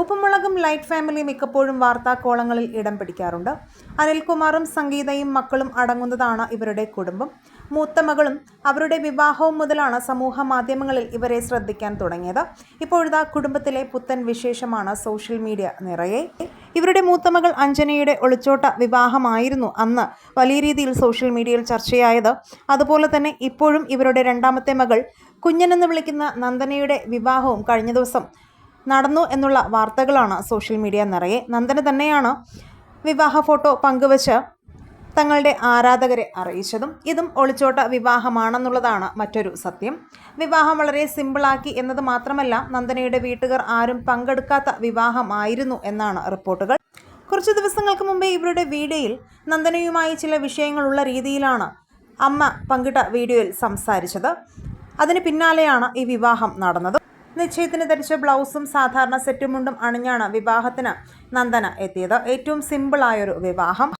ഉപ്പുമുളകും light family മിക്കപ്പോഴും വാർത്താക്കോളങ്ങളിൽ ഇടം പിടിക്കാറുണ്ട്. അനിൽകുമാറും സംഗീതയും മക്കളും അടങ്ങുന്നതാണ് ഇവരുടെ കുടുംബം. മൂത്ത മകളും അവരുടെ വിവാഹവും മുതലാണ് സമൂഹ മാധ്യമങ്ങളിൽ ഇവരെ ശ്രദ്ധിക്കാൻ തുടങ്ങിയത്. ഇപ്പോഴത്തെ കുടുംബത്തിലെ പുത്തൻ വിശേഷമാണ് സോഷ്യൽ മീഡിയ നിറയെ. ഇവരുടെ മൂത്ത മകൾ അഞ്ജനയുടെ ഒളിച്ചോട്ട വിവാഹമായിരുന്നു അന്ന് വലിയ രീതിയിൽ സോഷ്യൽ മീഡിയയിൽ ചർച്ചയായത്. അതുപോലെ തന്നെ ഇപ്പോഴും ഇവരുടെ രണ്ടാമത്തെ മകൾ കുഞ്ഞനെന്ന് വിളിക്കുന്ന നന്ദനയുടെ വിവാഹവും കഴിഞ്ഞ ദിവസം നടന്നു എന്നുള്ള വാർത്തകളാണ് സോഷ്യൽ മീഡിയ നിറയെ. നന്ദന തന്നെയാണ് വിവാഹ ഫോട്ടോ പങ്കുവച്ച് തങ്ങളുടെ ആരാധകരെ അറിയിച്ചതും. ഇതും ഒളിച്ചോട്ട വിവാഹമാണെന്നുള്ളതാണ് മറ്റൊരു സത്യം. വിവാഹം വളരെ സിമ്പിളാക്കി എന്നത് മാത്രമല്ല നന്ദനയുടെ വീട്ടുകാർ ആരും പങ്കെടുക്കാത്ത വിവാഹമായിരുന്നു എന്നാണ് റിപ്പോർട്ടുകൾ. കുറച്ച് ദിവസങ്ങൾക്ക് മുമ്പേ ഇവരുടെ വീഡിയോയിൽ നന്ദനയുമായി ചില വിഷയങ്ങളുള്ള രീതിയിലാണ് അമ്മ പങ്കിട്ട വീഡിയോയിൽ സംസാരിച്ചത്. അതിന് പിന്നാലെയാണ് ഈ വിവാഹം നടന്നത്. നിശ്ചയത്തിന് ധരിച്ച ബ്ലൗസും സാധാരണ സെറ്റുമുണ്ടും അണിഞ്ഞാണ് വിവാഹത്തിന് നന്ദന എത്തിയത്. ഏറ്റവും സിമ്പിളായൊരു വിവാഹം.